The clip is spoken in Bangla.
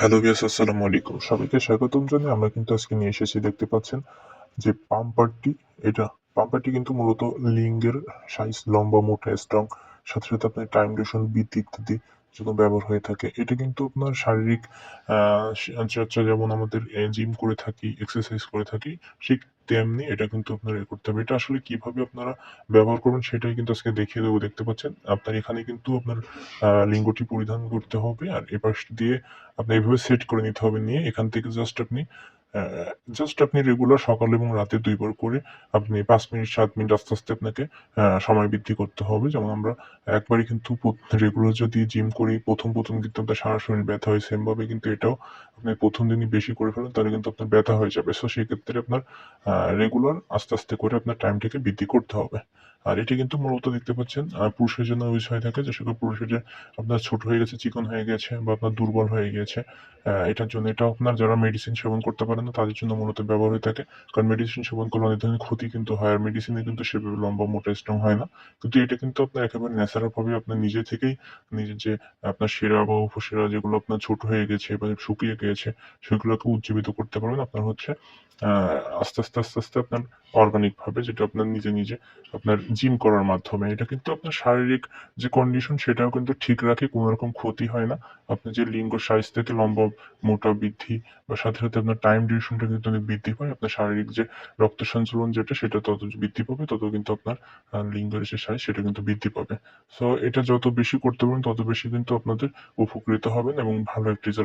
হ্যালো বিয়াস আসসালামু আলাইকুম। সবাইকে স্বাগতম জানিয়ে আমরা কিন্তু আজকে নিয়ে এসেছি, দেখতে পাচ্ছেন যে পাম্পারটি, এটা পাম্পারটি কিন্তু মূলত লিঙ্গের সাইজ লম্বা, মোটা স্ট্রং সাথে সাথে আপনার টাইম ডিউশন বৃদ্ধি ইত্যাদি জন্য ব্যবহার হয়ে থাকে। এটা কিন্তু আপনার শারীরিক চর্চা যেমন আমাদের জিম করে থাকি এক্সারসাইজ করে থাকি, ঠিক তেমনি এটা কিন্তু আপনার করতে হবে। এটা আসলে কীভাবে আপনারা ব্যবহার করবেন সেটাই কিন্তু আজকে দেখিয়ে দেবো, দেখতে পাচ্ছেন। আপনার এখানে কিন্তু আপনার লিঙ্গটি পরিধান করতে হবে আর এপাশ দিয়ে আপনি এইভাবে সেট করে নিতে হবে। নিয়ে এখান থেকে জাস্ট আপনি জাস্ট আপনি রেগুলার সকাল এবং রাতে দুইবার করে আপনি পাঁচ মিনিট, সাত মিনিট আস্তে আস্তে আপনাকে সময় বৃদ্ধি করতে হবে। যেমন আমরা একবারই কিন্তু রেগুলার যদি জিম করি, প্রথম প্রথম কিন্তু আপনার সারা শরীর ব্যথা হয় সেম ভাবে কিন্তু এটাও আপনি প্রথম দিনই বেশি করে ফেলেন, তাহলে কিন্তু আপনার ব্যথা হয়ে যাবে। সো সেক্ষেত্রে আপনার রেগুলার আস্তে আস্তে করে আপনার টাইমটাকে বৃদ্ধি করতে হবে। আর এটি কিন্তু মূলত দেখতে পাচ্ছেন পুরুষের জন্য ইউজ হয়ে থাকে যে সকল পুরুষের যে আপনার ছোট হয়ে গেছে, চিকন হয়ে গেছে বা আপনার দুর্বল হয়ে গেছে এটার জন্য এটা আপনার যারা মেডিসিন সেবন করতে পারে না, তাদের জন্য মূলত ব্যবহার হয়ে থাকে। কারণ মেডিসিন সেবন করলে অনেক ধরনের ক্ষতি কিন্তু হয়, আর মেডিসিনে কিন্তু সেভাবে লম্বা, মোটা স্ট্রং হয় না। কিন্তু এটা কিন্তু আপনার একেবারে ন্যাচারাল ভাবে আপনার নিজে থেকেই নিজের যে আপনার সেরা বা উপসেরা যেগুলো আপনার ছোট হয়ে গেছে বা শুকিয়ে গিয়েছে সেগুলোকে উজ্জীবিত করতে পারবেন। আপনার হচ্ছে আস্তে আস্তে আস্তে আস্তে আপনার অর্গানিক ভাবে যেটা আপনার নিজে নিজে আপনার জিম করার মাধ্যমে। এটা কিন্তু আপনার শারীরিক যে কন্ডিশন সেটাও কিন্তু ঠিক রাখে, কোনো রকম ক্ষতি হয় না। আপনি যে লিঙ্গ, সাইজ থেকে লম্বা, মোটা বৃদ্ধি বা সাথে সাথে আপনার টাইম ডিউরেশনটা কিন্তু অনেক বৃদ্ধি পায়। আপনার শারীরিক যে রক্ত সঞ্চালন যেটা, সেটা তত বৃদ্ধি পাবে, তত কিন্তু আপনার লিঙ্গের যে সাইজ সেটা কিন্তু বৃদ্ধি পাবে। সো এটা যত বেশি করতে পারবেন, তত বেশি কিন্তু আপনাদের উপকৃত হবেন এবং ভালো একটা রেজাল্ট